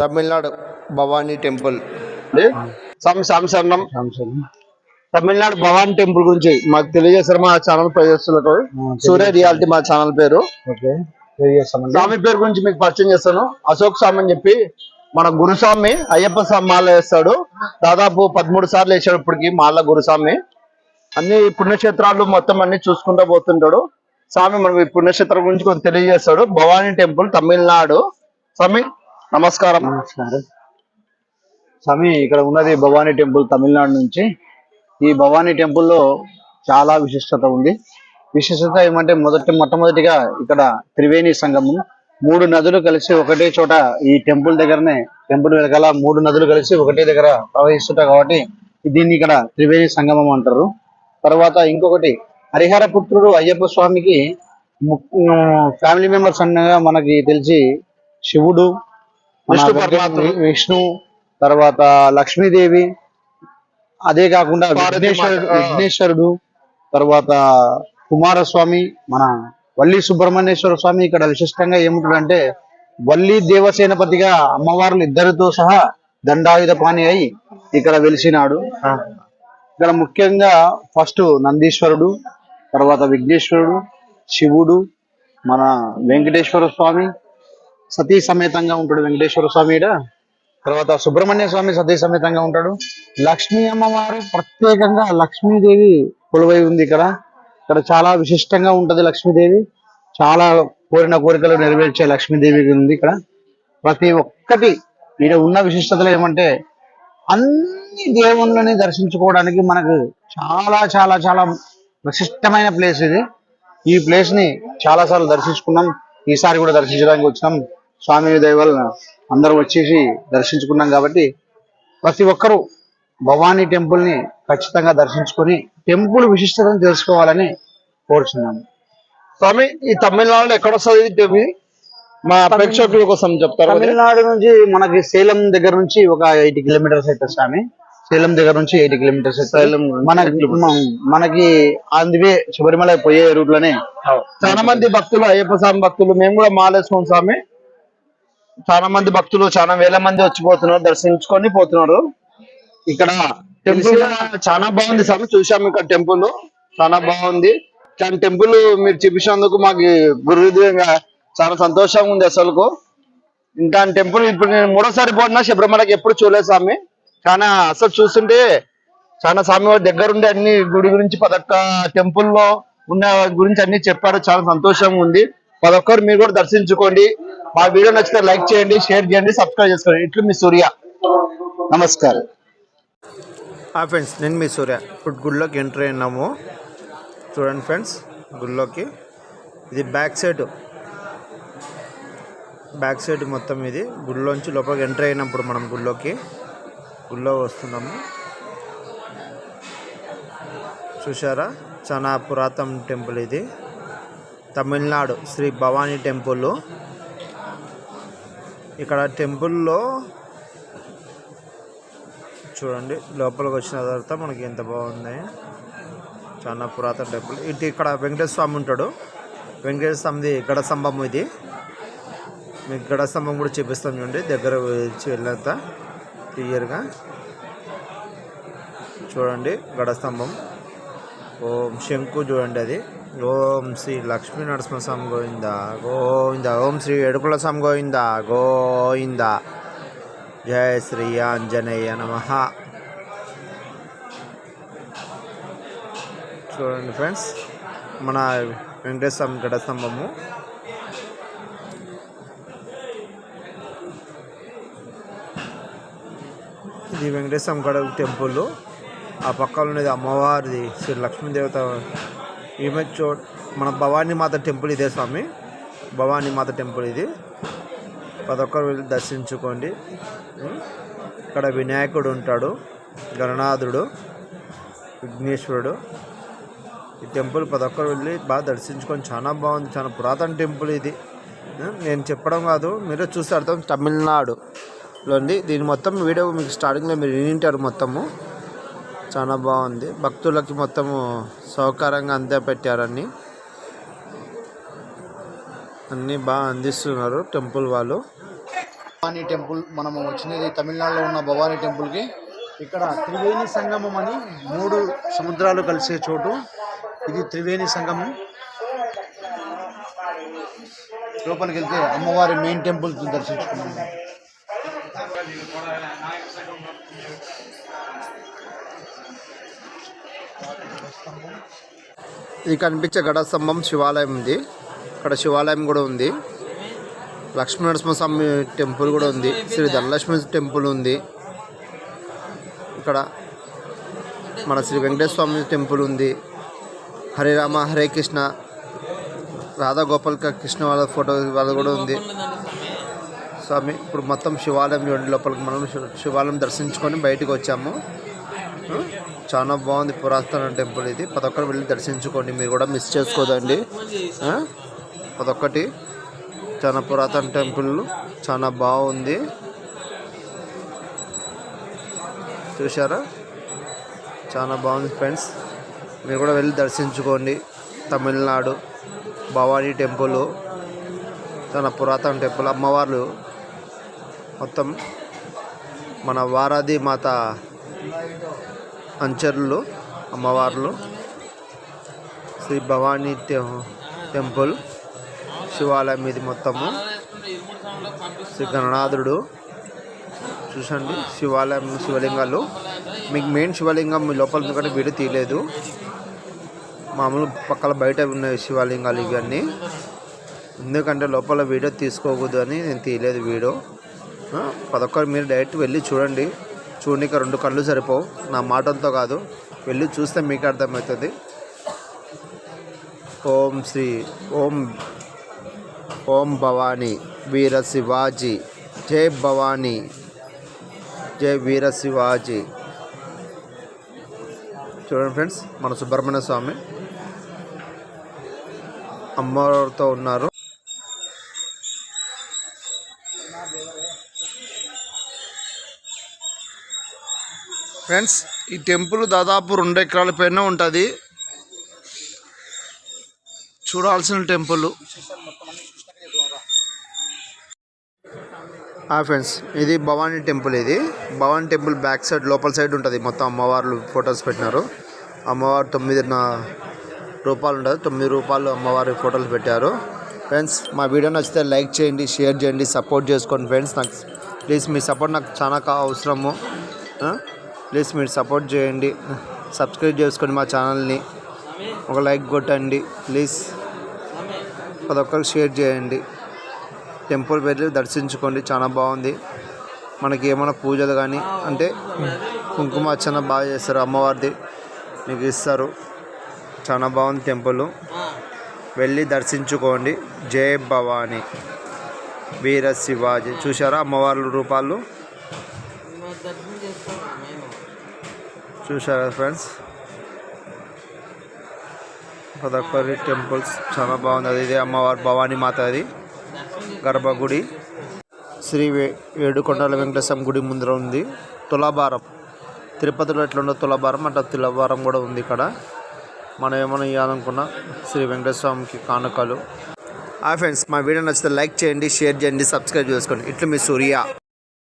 Tamil Nadu Bhavani temple. Tamil Nadu Bhavani temple గురించి మాకు తెలియజేస్తారు మా ఛానల్ ప్రజలకు సూర్య రియాలిటీ మా ఛానల్ పేరు. స్వామి పేరు గురించి మీకు పరిచయం చేస్తాను. అశోక్ స్వామి అని చెప్పి మన గురుస్వామి అయ్యప్ప స్వామి మాల వేస్తాడు. దాదాపు పదమూడు సార్లు వేసాడు ఇప్పటికి మాల గురుస్వామి. అన్ని పుణ్యక్షేత్రాలు మొత్తం అన్ని చూసుకుంటూ పోతుంటాడు. స్వామి మనకు ఈ పుణ్యక్షేత్రం గురించి కొంచెం తెలియజేస్తాడు. భవానీ టెంపుల్ తమిళనాడు. స్వామి నమస్కారం. నమస్కారం. స్వామి ఇక్కడ ఉన్నది భవానీ టెంపుల్ తమిళనాడు నుంచి. ఈ భవానీ టెంపుల్లో చాలా విశిష్టత ఉంది. విశిష్టత ఏమంటే మొదటి మొట్టమొదటిగా ఇక్కడ త్రివేణి సంగమం. మూడు నదులు కలిసి ఒకటే చోట ఈ టెంపుల్ దగ్గరనే టెంపుల్ వెనకాల మూడు నదులు కలిసి ఒకటే దగ్గర ప్రవహిస్తుంటాయి కాబట్టి దీన్ని ఇక్కడ త్రివేణి సంగమం అంటారు. తర్వాత ఇంకొకటి హరిహర పుత్రుడు అయ్యప్ప స్వామికి ఫ్యామిలీ మెంబర్స్ అన్నగా మనకి తెలిసి శివుడు విష్ణు తర్వాత లక్ష్మీదేవి అదే కాకుండా విఘ్నేశ్వరుడు. విఘ్నేశ్వరుడు తర్వాత కుమారస్వామి మన వల్లి సుబ్రహ్మణ్యేశ్వర స్వామి ఇక్కడ విశిష్టంగా ఏముంటాడంటే వల్లి దేవసేనపతిగా అమ్మవార్లు ఇద్దరితో సహా దండాయుధ పాణి అయి ఇక్కడ వెలిసినాడు. ఇక్కడ ముఖ్యంగా ఫస్ట్ నందీశ్వరుడు తర్వాత విఘ్నేశ్వరుడు శివుడు మన వెంకటేశ్వర స్వామి సతీ సమేతంగా ఉంటాడు వెంకటేశ్వర స్వామి తర్వాత సుబ్రహ్మణ్య స్వామి సతీ సమేతంగా ఉంటాడు. లక్ష్మీ అమ్మవారు ప్రత్యేకంగా లక్ష్మీదేవి కొలువై ఉంది ఇక్కడ. ఇక్కడ చాలా విశిష్టంగా ఉంటది లక్ష్మీదేవి. చాలా కోరిన కోరికలు నెరవేర్చే లక్ష్మీదేవి ఉంది ఇక్కడ. ప్రతి ఒక్కటి ఈడ ఉన్న విశిష్టతలు ఏమంటే అన్ని దేవుళ్ళని దర్శించుకోవడానికి మనకు చాలా చాలా చాలా విశిష్టమైన ప్లేస్ ఇది. ఈ ప్లేస్ని చాలా సార్లు దర్శించుకున్నాం. ఈసారి కూడా దర్శించడానికి వచ్చినాం. స్వామి దయ వలన అందరూ వచ్చేసి దర్శించుకున్నాం కాబట్టి ప్రతి ఒక్కరూ భవానీ టెంపుల్ని ఖచ్చితంగా దర్శించుకొని టెంపుల్ విశిష్టతను తెలుసుకోవాలని కోరుచున్నాను స్వామి ఈ తమిళనాడులో ఎక్కడ వస్తుంది? మా ప్రేక్షకుల కోసం చెప్తారు తమిళనాడు నుంచి మనకి సేలం దగ్గర నుంచి ఒక ఎయిటీ కిలోమీటర్స్ అయితే స్వామి. సేలం దగ్గర నుంచి ఎయిటీ కిలోమీటర్స్ మనకి మనకి అందువే శబరిమల పోయే రూట్లోనే చాలా మంది భక్తులు అయ్యప్ప స్వామి భక్తులు మేము కూడా మాలేసుకోం స్వామి చాలా మంది భక్తులు చాలా వేల మంది వచ్చిపోతున్నారు దర్శించుకొని పోతున్నారు. ఇక్కడ టెంపుల్ చాలా బాగుంది స్వామి చూసాము ఇక్కడ టెంపుల్ చాలా బాగుంది. కానీ టెంపుల్ మీరు చూపించినందుకు మాకు గురుదేవంగా చాలా సంతోషంగా ఉంది అసలుకు. ఇంకా టెంపుల్ ఇప్పుడు నేను మూడోసారి పోయినా శబరిమలకి ఎప్పుడు చూడలేదు స్వామి. చాలా అసలు చూస్తుంటే చాలా స్వామివారి దగ్గరుండి అన్ని గుడి గురించి పదొక్క టెంపుల్లో ఉన్న గురించి అన్ని చెప్పారు. చాలా సంతోషంగా ఉంది. పదొక్కరు మీరు కూడా దర్శించుకోండి. మా వీడియో నచ్చితే లైక్ చేయండి షేర్ చేయండి సబ్స్క్రైబ్ చేసుకోండి. ఇట్లు మీ సూర్య. నమస్కారం. హాయ్ ఫ్రెండ్స్ నేను మీ సూర్య. ఇప్పుడు గుడిలోకి ఎంటర్ అయినాము. చూడండి ఫ్రెండ్స్ గుడిలోకి ఇది బ్యాక్ సైడ్. బ్యాక్ సైడ్ మొత్తం ఇది. గుడిలోంచి లోపలికి ఎంటర్ అయినప్పుడు మనం గుడిలోకి స్కూల్లో వస్తున్నాము. చూసారా చాలా పురాతన టెంపుల్ ఇది. తమిళనాడు శ్రీ భవానీ టెంపుల్. ఇక్కడ టెంపుల్లో చూడండి లోపలికి వచ్చిన తర్వాత మనకి ఎంత బాగుంది. చాలా పురాతన టెంపుల్. ఇటు ఇక్కడ వెంకటేశ్వర స్వామి ఉంటాడు. వెంకటేశ్వర స్వామిది గడ స్తంభం ఇది. మీకు గడ స్తంభం కూడా చూపిస్తాం చూడండి దగ్గర వెళ్ళినంత క్లియర్గా. చూడండి గడస్తంభం. ఓం శంకు చూడండి అది. ఓం శ్రీ లక్ష్మీ నరసింహ స్వామి గోవింద గోవింద. ఓం శ్రీ ఎడుకుల స్వామి గోవింద గోవింద. జయ శ్రీ ఆంజనేయ నమ. చూడండి ఫ్రెండ్స్ మన వెంకటేశ్వర స్వామి గడస్తంభము. ఇది వెంకటేశ్వర స్వామి గడ టెంపుల్. ఆ పక్కన ఉన్నది అమ్మవారిది శ్రీ లక్ష్మీదేవత ఈమె చో మన భవానీ మాత టెంపుల్ ఇదే స్వామి. భవానీ మాత టెంపుల్ ఇది. పదొక్కరు ఒక్కరు వెళ్ళి దర్శించుకోండి. ఇక్కడ వినాయకుడు ఉంటాడు గణనాథుడు విఘ్నేశ్వరుడు. ఈ టెంపుల్ పదొక్కరు ఒక్కరు వెళ్ళి బాగా దర్శించుకొని చాలా బాగుంది. చాలా పురాతన టెంపుల్ ఇది. నేను చెప్పడం కాదు మీరు చూస్తే అర్థం. తమిళనాడు. ఉంది. దీని మొత్తం వీడియో మీకు స్టార్టింగ్లో మీరు వింటారు మొత్తము. చాలా బాగుంది. భక్తులకి మొత్తము సౌకర్యంగా అంతే పెట్టారని అన్నీ బాగా అందిస్తున్నారు టెంపుల్ వాళ్ళు. భవానీ టెంపుల్ మనము వచ్చినది తమిళనాడులో ఉన్న భవానీ టెంపుల్కి ఇక్కడ త్రివేణి సంగమం అని మూడు సముద్రాలు కలిసే చోటు. ఇది త్రివేణి సంగమం. లోపలికి వెళ్తే అమ్మవారి మెయిన్ టెంపుల్ ఇది కనిపించే గడ స్తంభం శివాలయం ఉంది. ఇక్కడ శివాలయం కూడా ఉంది. లక్ష్మీ నరసింహస్వామి టెంపుల్ కూడా ఉంది. శ్రీ ధనలక్ష్మి టెంపుల్ ఉంది. ఇక్కడ మన శ్రీ వెంకటేశ్వర స్వామి టెంపుల్ ఉంది. హరే రామ హరే కృష్ణ రాధా గోపాల్ కృష్ణ వాళ్ళ ఫోటో వాళ్ళ కూడా ఉంది. స్వామి ఇప్పుడు మొత్తం శివాలయం చూడండి లోపలికి మనం శివాలయం దర్శించుకొని బయటకు వచ్చాము. చాలా బాగుంది పురాతన టెంపుల్ ఇది. పదొక్కరు వెళ్ళి దర్శించుకోండి మీరు కూడా మిస్ చేసుకోదండి. పదొక్కటి చాలా పురాతన టెంపుల్ చాలా బాగుంది. చూసారా చాలా బాగుంది ఫ్రెండ్స్. మీరు కూడా వెళ్ళి దర్శించుకోండి. తమిళనాడు భవానీ టెంపుల్ చాలా పురాతన టెంపుల్. అమ్మవార్లు మొత్తం మన వారాది మాత అంచర్లు అమ్మవార్లు శ్రీ భవానీ టెంపుల్ శివాలయం ఇది మొత్తము. శ్రీ గణనాథుడు చూసండి శివాలయం శివలింగాలు. మీకు మెయిన్ శివలింగం మీ లోపల ఎందుకంటే వీడియో తీయలేదు. మామూలు పక్కల బయట ఉన్నాయి శివలింగాలు ఇవన్నీ. ఎందుకంటే లోపల వీడియో తీసుకోకూడదు అని నేను తీయలేదు వీడియో. పదొక్కరు మీరు డైరెక్ట్ వెళ్ళి చూడండి. చూడడానికి రెండు కళ్ళు సరిపోవు. నా మాటలతో కాదు. వెళ్ళి చూస్తే మీకు అర్థమవుతుంది. ఓం శ్రీ ఓం ఓం భవానీ వీర శివాజీ. జై భవానీ. జై వీర శివాజీ. చూడండి ఫ్రెండ్స్ మన సుబ్రహ్మణ్య స్వామి అమ్మవారితో ఉన్నారు. ఫ్రెండ్స్ ఈ టెంపుల్ దాదాపు రెండు ఎకరాల పైన ఉంటుంది. చూడాల్సిన టెంపుల్. ఫ్రెండ్స్ ఇది భవానీ టెంపుల్ ఇది. భవానీ టెంపుల్ బ్యాక్ సైడ్ లోపల సైడ్ ఉంటుంది. మొత్తం అమ్మవార్లు ఫొటోస్ పెట్టినారు. అమ్మవారు తొమ్మిది రూపాయలు ఉంటుంది. తొమ్మిది రూపాయలు అమ్మవారి ఫోటోలు పెట్టారు. ఫ్రెండ్స్ మా వీడియో నచ్చితే లైక్ చేయండి షేర్ చేయండి సపోర్ట్ చేసుకోండి ఫ్రెండ్స్. నాకు ప్లీజ్ మీ సపోర్ట్ నాకు చాలా అవసరము. ప్లీజ్ మీరు సపోర్ట్ చేయండి. సబ్స్క్రైబ్ చేసుకోండి మా ఛానల్ని ఒక లైక్ కొట్టండి. ప్లీజ్. ప్రతి ఒక్కరికి షేర్ చేయండి. టెంపుల్ వెళ్ళి దర్శించుకోండి. చాలా బాగుంది. మనకి ఏమైనా పూజలు కానీ అంటే కుంకుమ అర్చన బాగా చేస్తారు. అమ్మవారిది మీకు ఇస్తారు. చాలా బాగుంది టెంపుల్. వెళ్ళి దర్శించుకోండి. జై భవాని. వీర శివాజీ. చూసారా అమ్మవార్ల రూపాలు? చూసారా ఫ్రెండ్స్? ప్రతి టెంపుల్స్ చాలా బాగుంది. అది ఇదే అమ్మవారి భవానీ మాత అది. గర్భగుడి. శ్రీ వే ఏడుకొండల వెంకటేశ్వరం గుడి ముందర ఉంది. తులాభారం. తిరుపతిలో ఎట్లుండో తులాభారం అట్లా తులాభారం కూడా ఉంది ఇక్కడ. మనం ఏమైనా ఇవ్వాలనుకున్నా శ్రీ వెంకటేశ్వరంకి కానుకలు. ఆ ఫ్రెండ్స్ మా వీడియో నచ్చితే లైక్ చేయండి షేర్ చేయండి సబ్స్క్రైబ్ చేసుకోండి. ఇట్లు మీ సూర్య.